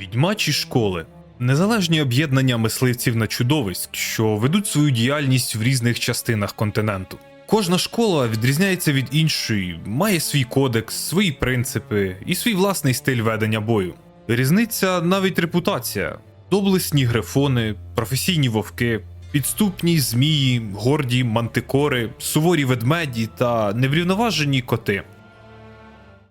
Відьмачі школи незалежні об'єднання мисливців на чудовиськ, що ведуть свою діяльність в різних частинах континенту. Кожна школа відрізняється від іншої, має свій кодекс, свої принципи і свій власний стиль ведення бою. Різниця навіть репутація: доблесні грифони, професійні вовки, підступні змії, горді мантикори, суворі ведмеді та неврівноважені коти.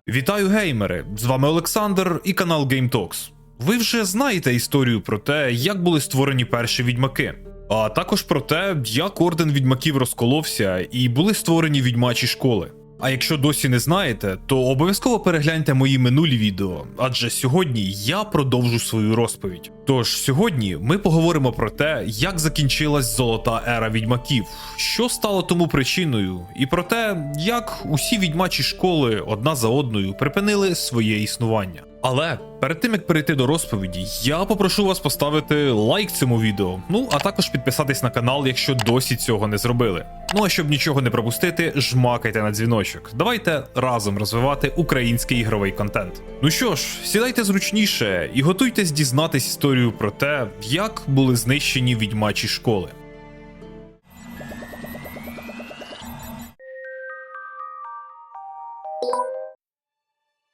Вітаю геймери! З вами Олександр і канал Game Talks. Ви вже знаєте історію про те, як були створені перші відьмаки, а також про те, як орден відьмаків розколовся і були створені відьмачі школи. А якщо досі не знаєте, то обов'язково перегляньте мої минулі відео, адже сьогодні я продовжу свою розповідь. Тож сьогодні ми поговоримо про те, як закінчилась золота ера відьмаків, що стало тому причиною, і про те, як усі відьмачі школи одна за одною припинили своє існування. Але перед тим як перейти до розповіді, я попрошу вас поставити лайк цьому відео, ну а також підписатись на канал, якщо досі цього не зробили. Ну а щоб нічого не пропустити, жмакайте на дзвіночок. Давайте разом розвивати український ігровий контент. Ну що ж, сідайте зручніше і готуйтесь дізнатись історію про те, як були знищені відьмачі школи.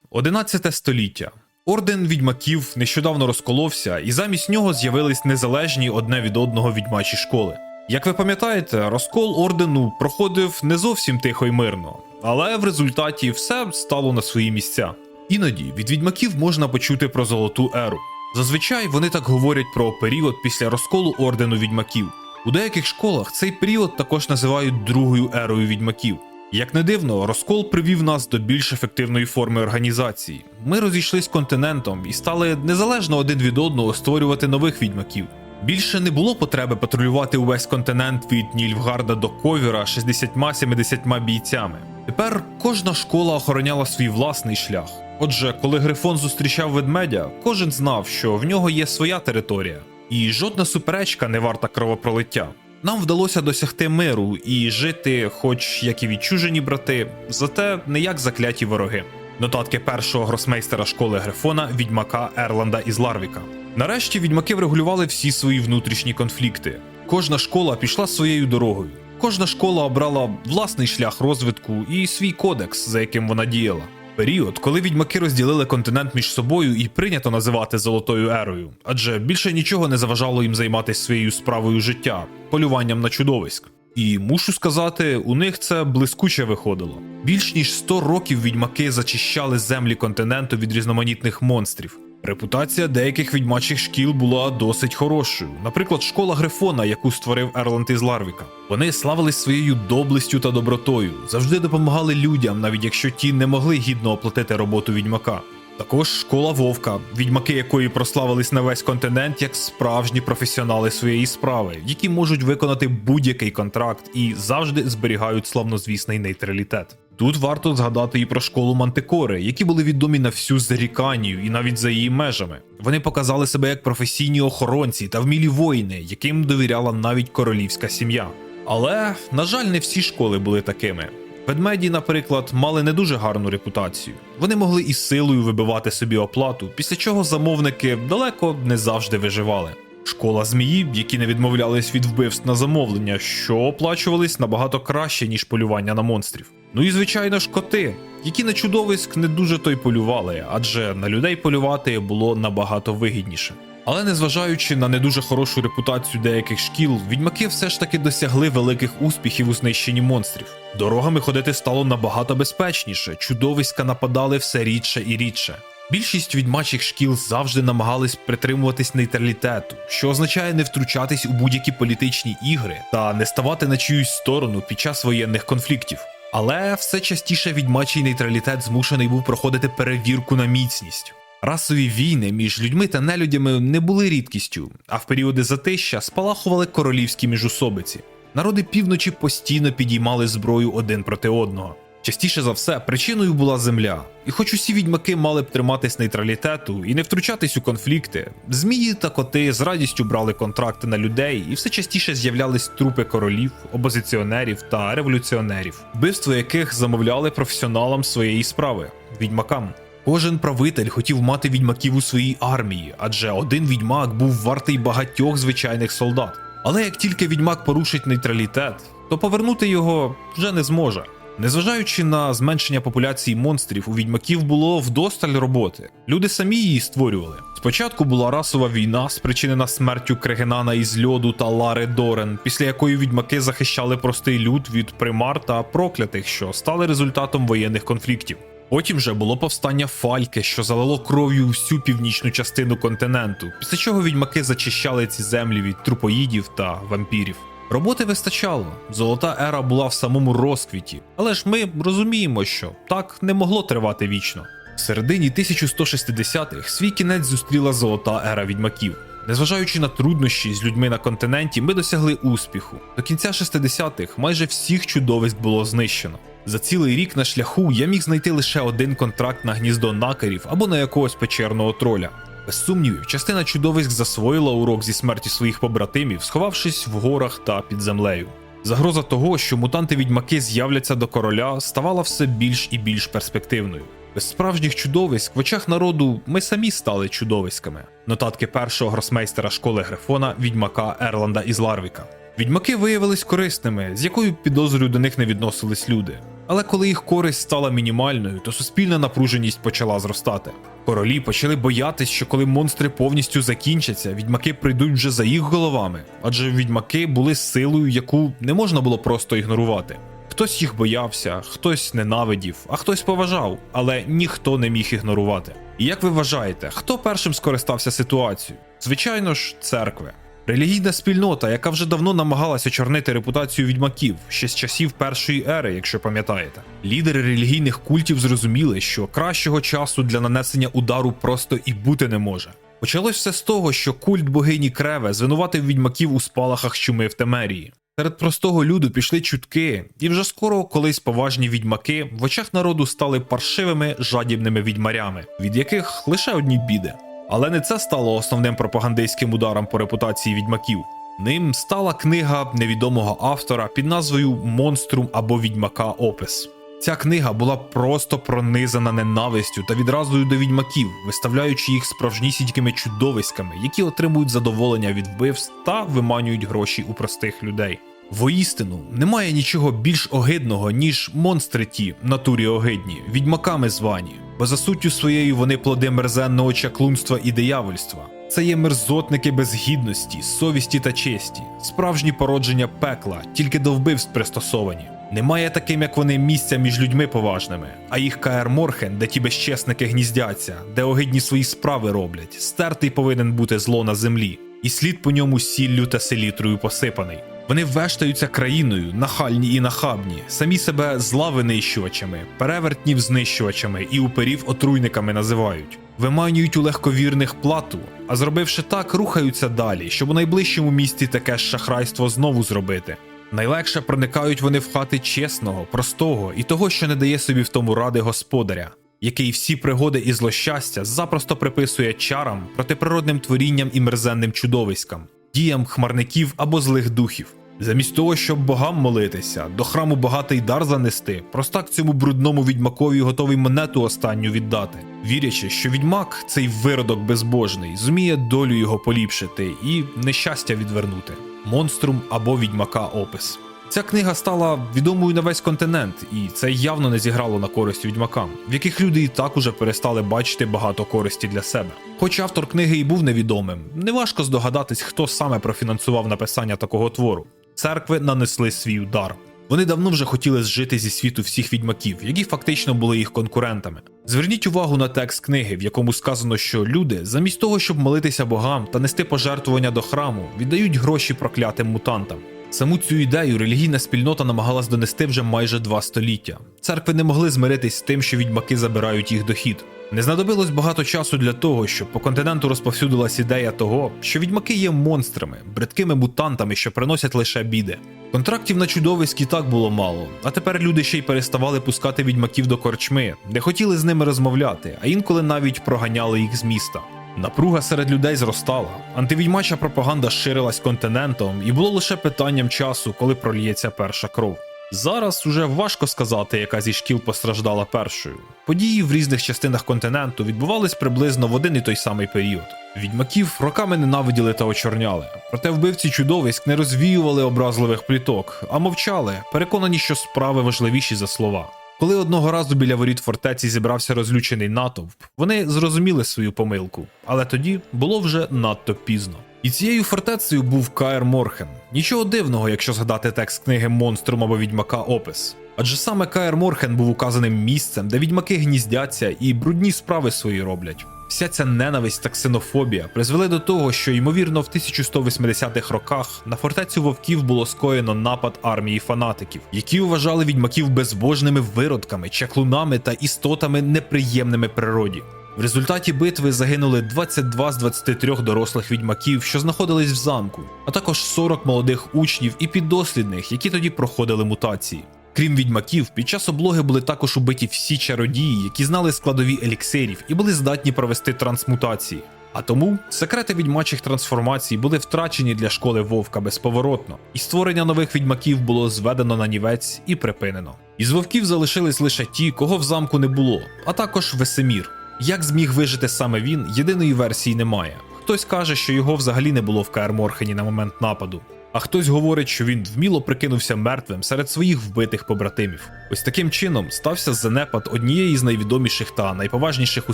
11 століття. Орден відьмаків нещодавно розколовся, і замість нього з'явились незалежні одне від одного відьмачі школи. Як ви пам'ятаєте, розкол ордену проходив не зовсім тихо й мирно, але в результаті все стало на свої місця. Іноді від відьмаків можна почути про золоту еру. Зазвичай вони так говорять про період після розколу ордену відьмаків. У деяких школах цей період також називають другою ерою відьмаків. Як не дивно, розкол привів нас до більш ефективної форми організації. Ми розійшлись континентом і стали незалежно один від одного створювати нових відьмаків. Більше не було потреби патрулювати увесь континент від Нільфгарда до Ковіра 60-70 бійцями. Тепер кожна школа охороняла свій власний шлях. Отже, коли Грифон зустрічав ведмедя, кожен знав, що в нього є своя територія, і жодна суперечка не варта кровопролиття. Нам вдалося досягти миру і жити, хоч як і відчужені брати, зате не як закляті вороги. Нотатки першого гросмейстера школи Грифона, відьмака Ерланда із Ларвіка. Нарешті відьмаки врегулювали всі свої внутрішні конфлікти. Кожна школа пішла своєю дорогою. Кожна школа обрала власний шлях розвитку і свій кодекс, за яким вона діяла. Період, коли відьмаки розділили континент між собою і прийнято називати золотою ерою, адже більше нічого не заважало їм займатися своєю справою життя, полюванням на чудовиськ. І мушу сказати, у них це блискуче виходило. Більш ніж 100 років відьмаки зачищали землі континенту від різноманітних монстрів. Репутація деяких відьмачих шкіл була досить хорошою. Наприклад, школа Грифона, яку створив Ерланд із Ларвіка. Вони славились своєю доблестю та добротою, завжди допомагали людям, навіть якщо ті не могли гідно оплатити роботу відьмака. Також школа Вовка, відьмаки якої прославились на весь континент як справжні професіонали своєї справи, які можуть виконати будь-який контракт і завжди зберігають славнозвісний нейтралітет. Тут варто згадати і про школу Мантикори, які були відомі на всю Заріканію і навіть за її межами. Вони показали себе як професійні охоронці та вмілі воїни, яким довіряла навіть королівська сім'я. Але, на жаль, не всі школи були такими. Ведмеді, наприклад, мали не дуже гарну репутацію. Вони могли із силою вибивати собі оплату, після чого замовники далеко не завжди виживали. Школа змії, які не відмовлялись від вбивств на замовлення, що оплачувались набагато краще, ніж полювання на монстрів. Ну і звичайно ж коти, які на чудовиськ не дуже то й полювали, адже на людей полювати було набагато вигідніше. Але незважаючи на не дуже хорошу репутацію деяких шкіл, відьмаки все ж таки досягли великих успіхів у знищенні монстрів. Дорогами ходити стало набагато безпечніше, чудовиська нападали все рідше і рідше. Більшість відьмачих шкіл завжди намагались притримуватись нейтралітету, що означає не втручатись у будь-які політичні ігри та не ставати на чиюсь сторону під час воєнних конфліктів. Але все частіше відьмачий нейтралітет змушений був проходити перевірку на міцність. Расові війни між людьми та нелюдями не були рідкістю, а в періоди затища спалахували королівські міжусобиці. Народи півночі постійно підіймали зброю один проти одного. Частіше за все, причиною була земля. І хоч усі відьмаки мали б триматись нейтралітету і не втручатись у конфлікти, змії та коти з радістю брали контракти на людей, і все частіше з'являлись трупи королів, опозиціонерів та революціонерів, вбивство яких замовляли професіоналам своєї справи відьмакам. Кожен правитель хотів мати відьмаків у своїй армії, адже один відьмак був вартий багатьох звичайних солдат. Але як тільки відьмак порушить нейтралітет, то повернути його вже не зможе. Незважаючи на зменшення популяції монстрів, у відьмаків було вдосталь роботи. Люди самі її створювали. Спочатку була расова війна, спричинена смертю Крегенана із льоду та Лари Дорен, після якої відьмаки захищали простий люд від примар та проклятих, що стали результатом воєнних конфліктів. Потім же було повстання Фальки, що залило кров'ю всю північну частину континенту, після чого відьмаки зачищали ці землі від трупоїдів та вампірів. Роботи вистачало, золота ера була в самому розквіті, але ж ми розуміємо, що так не могло тривати вічно. В середині 1160-х свій кінець зустріла золота ера відьмаків. Незважаючи на труднощі з людьми на континенті, ми досягли успіху. До кінця 60-х майже всіх чудовиськ було знищено. За цілий рік на шляху я міг знайти лише один контракт на гніздо накерів або на якогось печерного троля. Без сумнівів, частина чудовиськ засвоїла урок зі смерті своїх побратимів, сховавшись в горах та під землею. Загроза того, що мутанти-відьмаки з'являться до короля, ставала все більш і більш перспективною. Без справжніх чудовиськ в очах народу ми самі стали чудовиськами. Нотатки першого гросмейстера школи Грифона, відьмака Ерланда із Ларвіка. Відьмаки виявились корисними, з якою підозрою до них не відносились люди. Але коли їх користь стала мінімальною, то суспільна напруженість почала зростати. Королі почали боятись, що коли монстри повністю закінчаться, відьмаки прийдуть вже за їх головами, адже відьмаки були силою, яку не можна було просто ігнорувати. Хтось їх боявся, хтось ненавидів, а хтось поважав, але ніхто не міг ігнорувати. І як ви вважаєте, хто першим скористався ситуацією? Звичайно ж, церкви. Релігійна спільнота, яка вже давно намагалася чорнити репутацію відьмаків ще з часів першої ери, якщо пам'ятаєте. Лідери релігійних культів зрозуміли, що кращого часу для нанесення удару просто і бути не може. Почалось все з того, що культ богині Креве звинуватив відьмаків у спалахах чуми в Темерії. Серед простого люду пішли чутки, і вже скоро колись поважні відьмаки в очах народу стали паршивими жадібними відьмарями, від яких лише одні біди. Але не це стало основним пропагандистським ударом по репутації відьмаків. Ним стала книга невідомого автора під назвою Монструм або Відьмака Опис. Ця книга була просто пронизана ненавистю та відразою до відьмаків, виставляючи їх справжнісінькими чудовиськами, які отримують задоволення від вбивств та виманюють гроші у простих людей. Воістину, немає нічого більш огидного, ніж монстри ті, натурі огидні, відьмаками звані, бо за суттю своєю вони плоди мерзенного чаклунства і диявольства. Це є мерзотники без гідності, совісті та честі, справжні породження пекла, тільки до вбивств пристосовані. Немає таким, як вони, місця між людьми поважними, а їх Каер Морхен, де ті безчесники гніздяться, де огидні свої справи роблять, стертий повинен бути зло на землі, і слід по ньому сіллю та селітрою посипаний. Вони вештаються країною, нахальні і нахабні, самі себе зла винищувачами, перевертнів знищувачами і уперів отруйниками називають. Виманюють у легковірних плату, а зробивши так, рухаються далі, щоб у найближчому місті таке ж шахрайство знову зробити. Найлегше проникають вони в хати чесного, простого і того, що не дає собі в тому ради господаря, який всі пригоди і злощастя запросто приписує чарам, протиприродним творінням і мерзенним чудовиськам, діям хмарників або злих духів. Замість того, щоб богам молитися, до храму багатий дар занести, простак цьому брудному відьмакові готовий монету останню віддати, вірячи, що відьмак, цей виродок безбожний, зуміє долю його поліпшити і нещастя відвернути. Монструм або відьмака опис. Ця книга стала відомою на весь континент, і це явно не зіграло на користь відьмакам, в яких люди і так уже перестали бачити багато користі для себе. Хоч автор книги і був невідомим, неважко здогадатись, хто саме профінансував написання такого твору. Церкви нанесли свій удар. Вони давно вже хотіли зжити зі світу всіх відьмаків, які фактично були їх конкурентами. Зверніть увагу на текст книги, в якому сказано, що люди, замість того, щоб молитися богам та нести пожертвування до храму, віддають гроші проклятим мутантам. Саму цю ідею релігійна спільнота намагалась донести вже майже два століття. Церкви не могли змиритись з тим, що відьмаки забирають їх дохід. Не знадобилось багато часу для того, щоб по континенту розповсюдилась ідея того, що відьмаки є монстрами, бридкими мутантами, що приносять лише біди. Контрактів на чудовиськ і так було мало, а тепер люди ще й переставали пускати відьмаків до корчми, де хотіли з ними розмовляти, а інколи навіть проганяли їх з міста. Напруга серед людей зростала, антивідьмача пропаганда ширилась континентом, і було лише питанням часу, коли проліється перша кров. Зараз уже важко сказати, яка зі шкіл постраждала першою. Події в різних частинах континенту відбувались приблизно в один і той самий період. Відьмаків роками ненавиділи та очорняли, проте вбивці чудовиськ не розвіювали образливих пліток, а мовчали, переконані, що справи важливіші за слова. Коли одного разу біля воріт фортеці зібрався розлючений натовп, вони зрозуміли свою помилку, але тоді було вже надто пізно. І цією фортецею був Каер Морхен. Нічого дивного, якщо згадати текст книги Монструм або відьмака Опис. Адже саме Каер Морхен був указаним місцем, де відьмаки гніздяться і брудні справи свої роблять. Вся ця ненависть та ксенофобія призвели до того, що ймовірно в 1180-х роках на фортецю вовків було скоєно напад армії фанатиків, які вважали відьмаків безбожними виродками, чаклунами та істотами неприємними природі. В результаті битви загинули 22 з 23 дорослих відьмаків, що знаходились в замку, а також 40 молодих учнів і піддослідних, які тоді проходили мутації. Крім відьмаків, під час облоги були також убиті всі чародії, які знали складові еліксирів і були здатні провести трансмутації. А тому секрети відьмачих трансформацій були втрачені для школи вовка безповоротно, і створення нових відьмаків було зведено на нівець і припинено. Із вовків залишились лише ті, кого в замку не було, а також Весемір. Як зміг вижити саме він, єдиної версії немає. Хтось каже, що його взагалі не було в Каер Морхені на момент нападу. А хтось говорить, що він вміло прикинувся мертвим серед своїх вбитих побратимів. Ось таким чином стався занепад однієї з найвідоміших та найповажніших у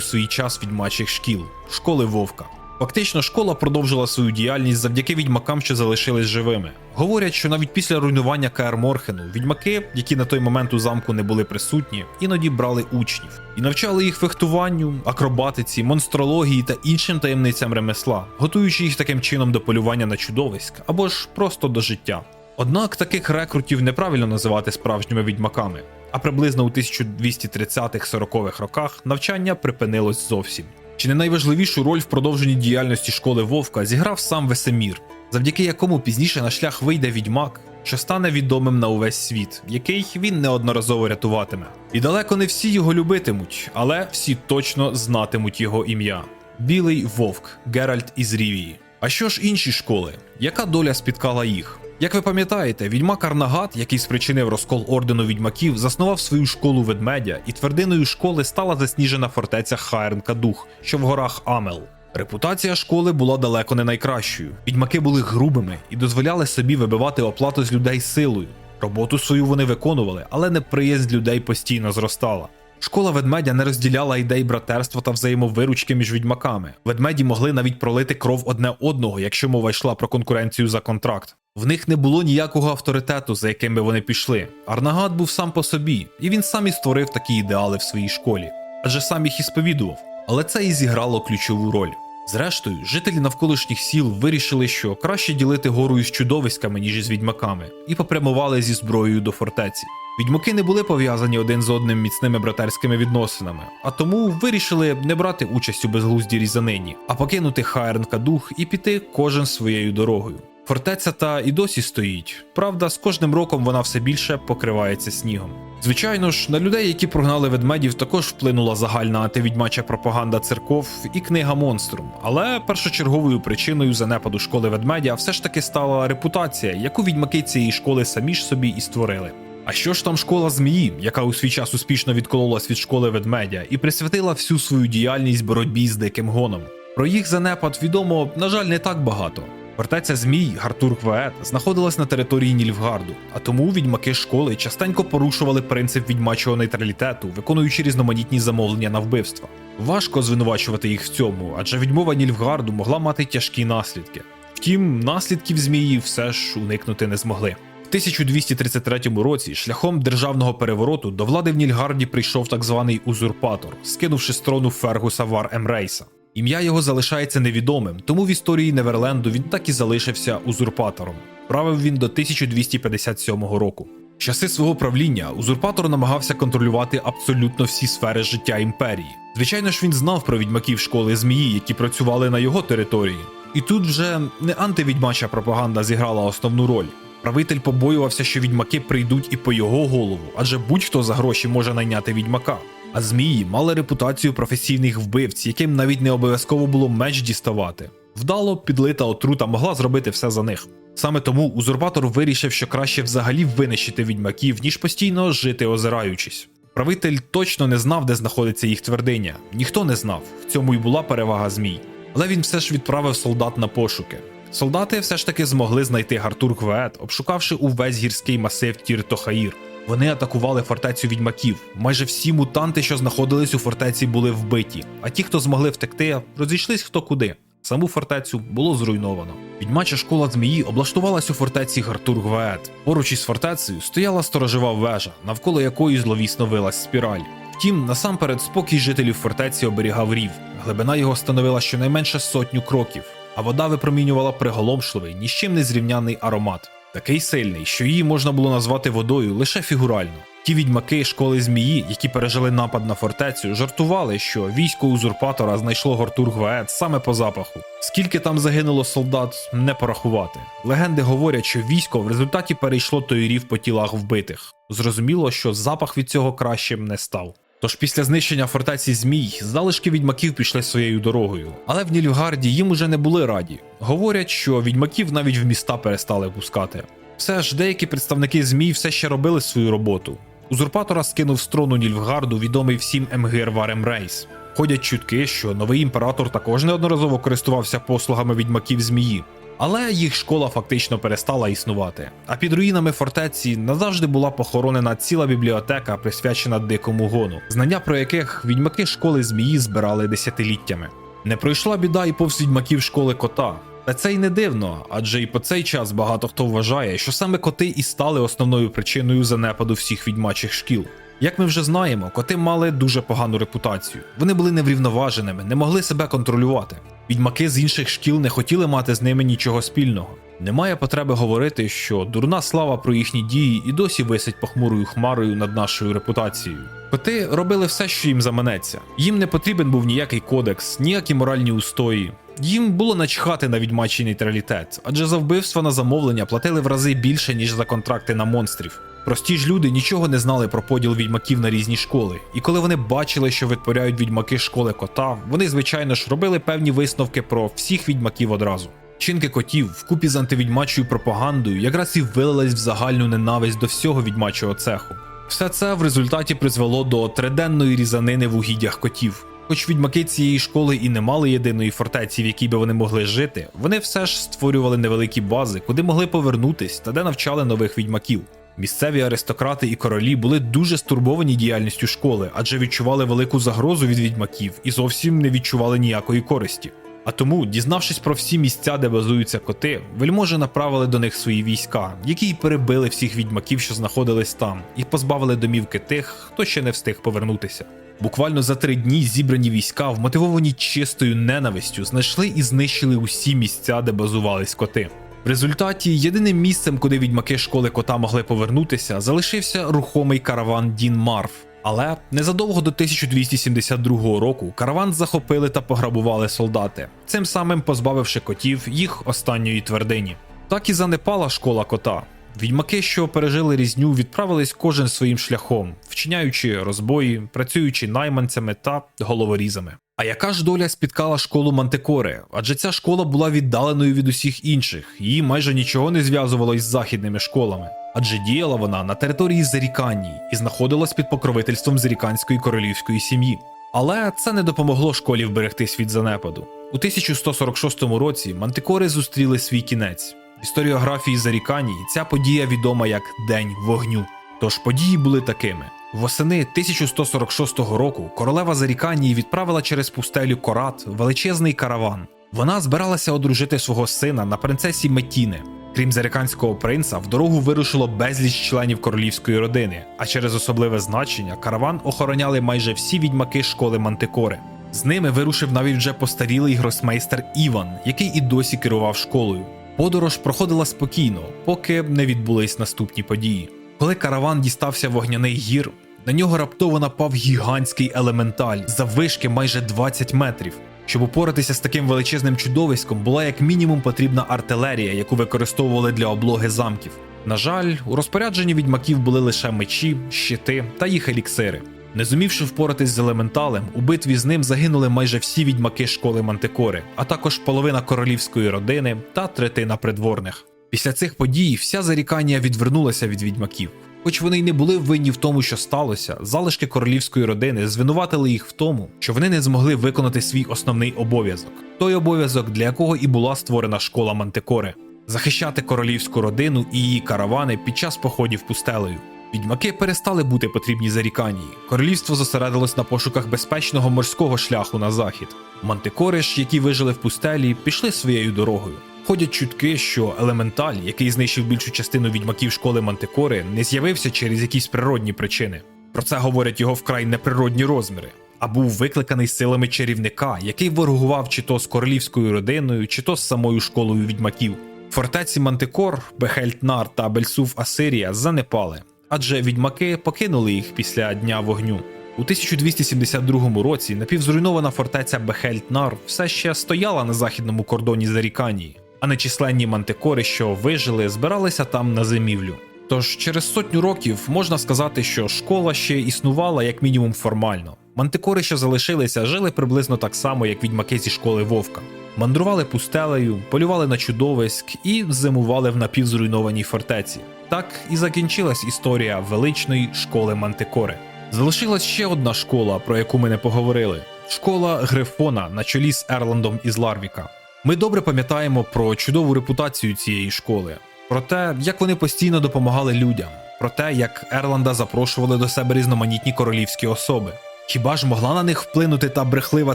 свій час відьмачих шкіл школи Вовка. Фактично, школа продовжила свою діяльність завдяки відьмакам, що залишились живими. Говорять, що навіть після руйнування Каер Морхену відьмаки, які на той момент у замку не були присутні, іноді брали учнів і навчали їх фехтуванню, акробатиці, монстрології та іншим таємницям ремесла, готуючи їх таким чином до полювання на чудовиськ або ж просто до життя. Однак таких рекрутів неправильно називати справжніми відьмаками, а приблизно у 1230-40-х роках навчання припинилось зовсім. Чи не найважливішу роль в продовженні діяльності школи Вовка зіграв сам Весемір, завдяки якому пізніше на шлях вийде відьмак, що стане відомим на увесь світ, який він неодноразово рятуватиме. І далеко не всі його любитимуть, але всі точно знатимуть його ім'я. Білий Вовк Геральт із Рівії. А що ж інші школи? Яка доля спіткала їх? Як ви пам'ятаєте, відьмак Арнагат, який спричинив розкол ордену відьмаків, заснував свою школу ведмедя, і твердиною школи стала засніжена фортеця Хаерн Кадух, що в горах Амел. Репутація школи була далеко не найкращою. Відьмаки були грубими і дозволяли собі вибивати оплату з людей силою. Роботу свою вони виконували, але неприязнь людей постійно зростала. Школа ведмедя не розділяла ідей братерства та взаємовиручки між відьмаками. Ведмеді могли навіть пролити кров одне одного, якщо мова йшла про конкуренцію за контракт. В них не було ніякого авторитету, за яким би вони пішли. Арнагат був сам по собі, і він сам і створив такі ідеали в своїй школі, адже сам їх і сповідував. Але це і зіграло ключову роль. Зрештою, жителі навколишніх сіл вирішили, що краще ділити гору із чудовиськами, ніж із відьмаками, і попрямували зі зброєю до фортеці. Відьмаки не були пов'язані один з одним міцними братерськими відносинами, а тому вирішили не брати участь у безглуздій різанині, а покинути Хаерн Кадух і піти кожен своєю дорогою. Фортеця та і досі стоїть. Правда, з кожним роком вона все більше покривається снігом. Звичайно ж, на людей, які прогнали ведмедів, також вплинула загальна антивідьмача пропаганда церков і книга Монструм. Але першочерговою причиною занепаду школи ведмедя все ж таки стала репутація, яку відьмаки цієї школи самі ж собі і створили. А що ж там школа змії, яка у свій час успішно відкололась від школи ведмедя і присвятила всю свою діяльність боротьбі з диким гоном? Про їх занепад відомо, на жаль, не так багато. Фортеця Змій Гартур Квеет знаходилась на території Нільфгарду, а тому відьмаки школи частенько порушували принцип відьмачого нейтралітету, виконуючи різноманітні замовлення на вбивства. Важко звинувачувати їх в цьому, адже відмова Нільфгарду могла мати тяжкі наслідки. Втім, наслідків змії все ж уникнути не змогли. В 1233 році шляхом державного перевороту до влади в Нільгарді прийшов так званий узурпатор, скинувши з трону Фергуса Вар Емрейса. Ім'я його залишається невідомим, тому в історії Неверленду він так і залишився узурпатором. Правив він до 1257 року. В Часи свого правління узурпатор намагався контролювати абсолютно всі сфери життя імперії. Звичайно ж, він знав про відьмаків школи змії, які працювали на його території. І тут вже не антивідьмача пропаганда зіграла основну роль. Правитель побоювався, що відьмаки прийдуть і по його голову, адже будь-хто за гроші може найняти відьмака. А змії мали репутацію професійних вбивць, яким навіть не обов'язково було меч діставати. Вдало підлита отрута могла зробити все за них. Саме тому узурпатор вирішив, що краще взагалі винищити відьмаків, ніж постійно жити озираючись. Правитель точно не знав, де знаходиться їх твердиня. Ніхто не знав, в цьому й була перевага змій. Але він все ж відправив солдат на пошуки. Солдати все ж таки змогли знайти Гартур Гвеет, обшукавши увесь гірський масив Тір-Тохаїр. Вони атакували фортецю відьмаків. Майже всі мутанти, що знаходились у фортеці, були вбиті, а ті, хто змогли втекти, розійшлись хто куди. Саму фортецю було зруйновано. Відьмача школа змії облаштувалась у фортеці Гартур Гвеет. Поруч із фортецею стояла сторожова вежа, навколо якої зловісно вилась спіраль. Втім, насамперед спокій жителів фортеці оберігав рів. Глибина його становила щонайменше сотню кроків, а вода випромінювала приголомшливий, ні з чим не зрівняний аромат. Такий сильний, що її можна було назвати водою лише фігурально. Ті відьмаки школи змії, які пережили напад на фортецю, жартували, що військо узурпатора знайшло Гортур Гвает саме по запаху. Скільки там загинуло солдат, не порахувати. Легенди говорять, що військо в результаті перейшло той рів по тілах вбитих. Зрозуміло, що запах від цього кращим не став. Тож після знищення фортеці Змій залишки відьмаків пішли своєю дорогою, але в Нільфгарді їм уже не були раді. Говорять, що відьмаків навіть в міста перестали пускати. Все ж деякі представники ЗМІ все ще робили свою роботу. Узурпатора скинув з трону Нільфгарду відомий всім Емгир Варем Рейс. Ходять чутки, що новий імператор також неодноразово користувався послугами відьмаків змії. Але їх школа фактично перестала існувати. А під руїнами фортеці назавжди була похоронена ціла бібліотека, присвячена дикому гону, знання про яких відьмаки школи змії збирали десятиліттями. Не пройшла біда і повз відьмаків школи кота. Та це й не дивно, адже і по цей час багато хто вважає, що саме коти і стали основною причиною занепаду всіх відьмачих шкіл. Як ми вже знаємо, коти мали дуже погану репутацію. Вони були неврівноваженими, не могли себе контролювати. Відьмаки з інших шкіл не хотіли мати з ними нічого спільного. Немає потреби говорити, що дурна слава про їхні дії і досі висить похмурою хмарою над нашою репутацією. Коти робили все, що їм заманеться. Їм не потрібен був ніякий кодекс, ніякі моральні устої. Їм було начхати на відьмачий нейтралітет, адже за вбивства на замовлення платили в рази більше, ніж за контракти на монстрів. Прості ж люди нічого не знали про поділ відьмаків на різні школи, і коли вони бачили, що витворяють відьмаки школи кота, вони, звичайно ж, робили певні висновки про всіх відьмаків одразу. Чинки котів вкупі з антивідьмачою пропагандою якраз і вилились в загальну ненависть до всього відьмачого цеху. Все це в результаті призвело до триденної різанини в угіддях котів. Хоч відьмаки цієї школи і не мали єдиної фортеці, в якій би вони могли жити, вони все ж створювали невеликі бази, куди могли повернутись та де навчали нових відьмаків. Місцеві аристократи і королі були дуже стурбовані діяльністю школи, адже відчували велику загрозу від відьмаків і зовсім не відчували ніякої користі. А тому, дізнавшись про всі місця, де базуються коти, вельможі направили до них свої війська, які й перебили всіх відьмаків, що знаходились там, і позбавили домівки тих, хто ще не встиг повернутися. Буквально за три дні зібрані війська, вмотивовані чистою ненавистю, знайшли і знищили усі місця, де базувались коти. В результаті єдиним місцем, куди відьмаки школи кота могли повернутися, залишився рухомий караван Дін Марф. Але незадовго до 1272 року караван захопили та пограбували солдати, цим самим позбавивши котів їх останньої твердині. Так і занепала школа кота. Відьмаки, що пережили різню, відправились кожен своїм шляхом, вчиняючи розбої, працюючи найманцями та головорізами. А яка ж доля спіткала школу Мантикори? Адже ця школа була віддаленою від усіх інших, її майже нічого не зв'язувало із західними школами. Адже діяла вона на території Заріканії і знаходилась під покровительством Заріканської королівської сім'ї. Але це не допомогло школі вберегтись від занепаду. У 1146 році мантикори зустріли свій кінець. В історіографії Заріканії ця подія відома як День вогню. Тож події були такими: восени 1146 року королева Заріканії відправила через пустелю Корат величезний караван. Вона збиралася одружити свого сина на принцесі Метіне. Крім заріканського принца, в дорогу вирушило безліч членів королівської родини, а через особливе значення караван охороняли майже всі відьмаки школи Мантикори. З ними вирушив навіть вже постарілий гросмейстер Іван, який і досі керував школою. Подорож проходила спокійно, поки не відбулись наступні події. Коли караван дістався вогняний гір, на нього раптово напав гігантський елементаль заввишки майже 20 метрів. Щоб упоратися з таким величезним чудовиськом, була як мінімум потрібна артилерія, яку використовували для облоги замків. На жаль, у розпорядженні відьмаків були лише мечі, щити та їх еліксири. Не зумівши впоратись з елементалем, у битві з ним загинули майже всі відьмаки школи Мантикори, а також половина королівської родини та третина придворних. Після цих подій вся зарікання відвернулася від відьмаків. Хоч вони й не були винні в тому, що сталося, залишки королівської родини звинуватили їх в тому, що вони не змогли виконати свій основний обов'язок той обов'язок, для якого і була створена школа Мантикори захищати королівську родину і її каравани під час походів пустелею. Відьмаки перестали бути потрібні заріканії. Королівство зосередилось на пошуках безпечного морського шляху на захід. Мантикори ж, які вижили в пустелі, пішли своєю дорогою. Ходять чутки, що елементаль, який знищив більшу частину відьмаків школи Мантикори, не з'явився через якісь природні причини. Про це говорять його вкрай неприродні розміри. А був викликаний силами чарівника, який ворогував чи то з королівською родиною, чи то з самою школою відьмаків. Фортеці Мантикор, Бехельтнар та Бельсуф Асирія занепали, адже відьмаки покинули їх після дня вогню. У 1272 році напівзруйнована фортеця Бехельтнар все ще стояла на західному кордоні Заріканії, а нечисленні мантикори, що вижили, збиралися там на зимівлю. Тож через сотню років можна сказати, що школа ще існувала як мінімум формально. Мантикори, що залишилися, жили приблизно так само, як відьмаки зі школи Вовка. Мандрували пустелею, полювали на чудовиськ і зимували в напівзруйнованій фортеці. Так і закінчилась історія величної школи Мантикори. Залишилась ще одна школа, про яку ми не поговорили: школа Грифона на чолі з Ерландом із Ларвіка. Ми добре пам'ятаємо про чудову репутацію цієї школи, про те, як вони постійно допомагали людям, про те, як Ерланда запрошували до себе різноманітні королівські особи. Хіба ж могла на них вплинути та брехлива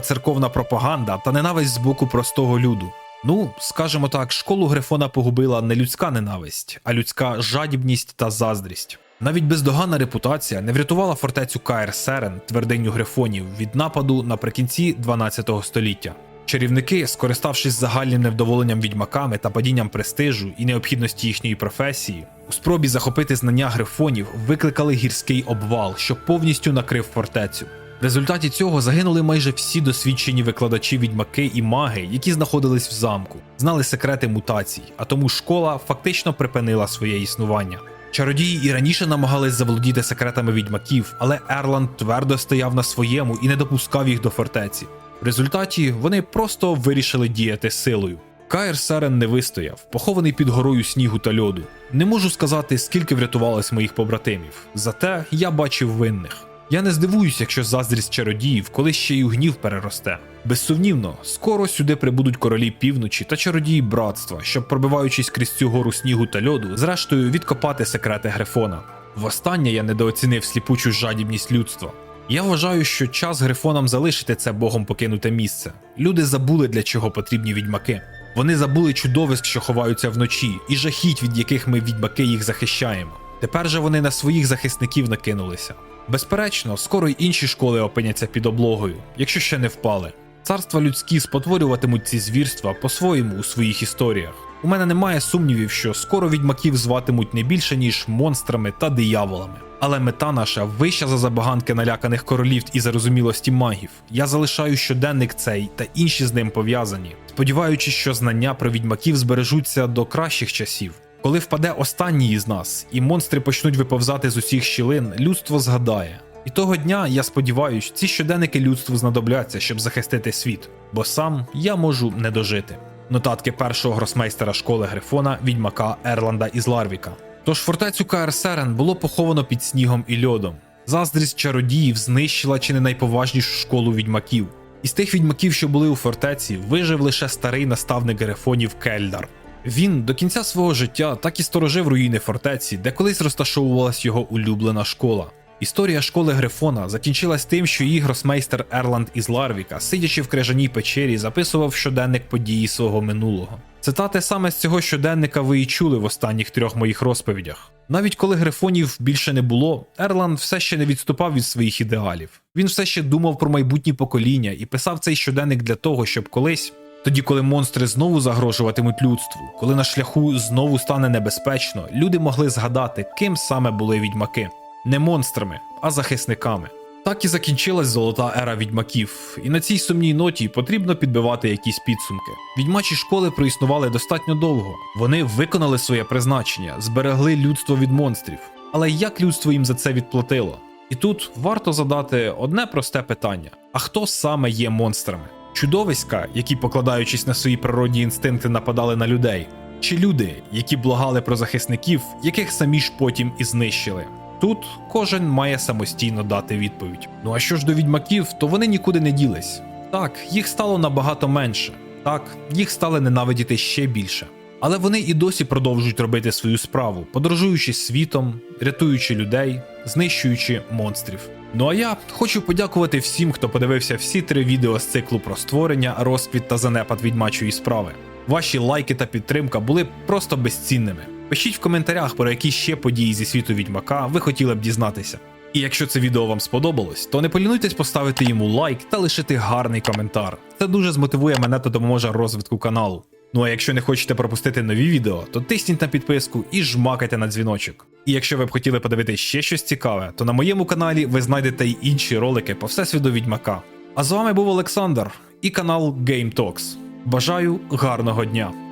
церковна пропаганда та ненависть з боку простого люду? Ну, скажімо так, школу Грифона погубила не людська ненависть, а людська жадібність та заздрість. Навіть бездоганна репутація не врятувала фортецю Каер Серен, твердиню грифонів, від нападу наприкінці 12 століття. Чарівники, скориставшись загальним невдоволенням відьмаками та падінням престижу і необхідності їхньої професії, у спробі захопити знання грифонів викликали гірський обвал, що повністю накрив фортецю. В результаті цього загинули майже всі досвідчені викладачі відьмаки і маги, які знаходились в замку, знали секрети мутацій, а тому школа фактично припинила своє існування. Чародії і раніше намагались заволодіти секретами відьмаків, але Ерланд твердо стояв на своєму і не допускав їх до фортеці. В результаті вони просто вирішили діяти силою. Каїр Серен не вистояв, похований під горою снігу та льоду. Не можу сказати, скільки врятувалось моїх побратимів. Зате я бачив винних. Я не здивуюся, якщо заздрість чародіїв колись ще й у гнів переросте. Безсумнівно, скоро сюди прибудуть королі півночі та чародії братства, щоб, пробиваючись крізь цю гору снігу та льоду, зрештою відкопати секрети Грифона. Востаннє я недооцінив сліпучу жадібність людства. Я вважаю, що час грифонам залишити це богом покинуте місце. Люди забули, для чого потрібні відьмаки. Вони забули чудовиськ, що ховаються вночі, і жахіть, від яких ми відьмаки їх захищаємо. Тепер же вони на своїх захисників накинулися. Безперечно, скоро й інші школи опиняться під облогою, якщо ще не впали. Царства людські спотворюватимуть ці звірства по-своєму у своїх історіях. У мене немає сумнівів, що скоро відьмаків зватимуть не більше, ніж монстрами та дияволами. Але мета наша вища за забаганки наляканих королів і зарозумілості магів. Я залишаю щоденник цей та інші з ним пов'язані, сподіваючись, що знання про відьмаків збережуться до кращих часів. Коли впаде останній із нас, і монстри почнуть виповзати з усіх щілин, людство згадає. І того дня, я сподіваюся, ці щоденники людству знадобляться, щоб захистити світ, бо сам я можу не дожити. Нотатки першого гросмейстера школи Грифона, відьмака Ерланда із Ларвіка. Тож фортецю Каер Серен було поховано під снігом і льодом. Заздрість чародіїв знищила чи не найповажнішу школу відьмаків. Із тих відьмаків, що були у фортеці, вижив лише старий наставник грифонів Кельдар. Він до кінця свого життя так і сторожив руїни фортеці, де колись розташовувалась його улюблена школа. Історія школи Грифона закінчилась тим, що її гросмейстер Ерланд із Ларвіка, сидячи в крижаній печері, записував щоденник події свого минулого. Цитати саме з цього щоденника ви і чули в останніх трьох моїх розповідях. Навіть коли грифонів більше не було, Ерланд все ще не відступав від своїх ідеалів. Він все ще думав про майбутні покоління і писав цей щоденник для того, щоб колись тоді, коли монстри знову загрожуватимуть людству, коли на шляху знову стане небезпечно, люди могли згадати, ким саме були відьмаки. Не монстрами, а захисниками. Так і закінчилась золота ера відьмаків, і на цій сумній ноті потрібно підбивати якісь підсумки. Відьмачі школи проіснували достатньо довго. Вони виконали своє призначення, зберегли людство від монстрів. Але як людство їм за це відплатило? І тут варто задати одне просте питання: а хто саме є монстрами? Чудовиська, які, покладаючись на свої природні інстинкти, нападали на людей, чи люди, які благали про захисників, яких самі ж потім і знищили. Тут кожен має самостійно дати відповідь. Ну а що ж до відьмаків, то вони нікуди не ділись. Так, їх стало набагато менше. Так, їх стали ненавидіти ще більше. Але вони і досі продовжують робити свою справу, подорожуючи світом, рятуючи людей, знищуючи монстрів. Ну а я хочу подякувати всім, хто подивився всі три відео з циклу про створення, розквіт та занепад відьмачої справи. Ваші лайки та підтримка були просто безцінними. Пишіть в коментарях, про які ще події зі світу відьмака ви хотіли б дізнатися. І якщо це відео вам сподобалось, то не полінуйтесь поставити йому лайк та лишити гарний коментар. Це дуже змотивує мене та допоможе розвитку каналу. Ну а якщо не хочете пропустити нові відео, то тисніть на підписку і жмакайте на дзвіночок. І якщо ви б хотіли подивитися ще щось цікаве, то на моєму каналі ви знайдете й інші ролики по всесвіту відьмака. А з вами був Олександр і канал Game Talks. Бажаю гарного дня!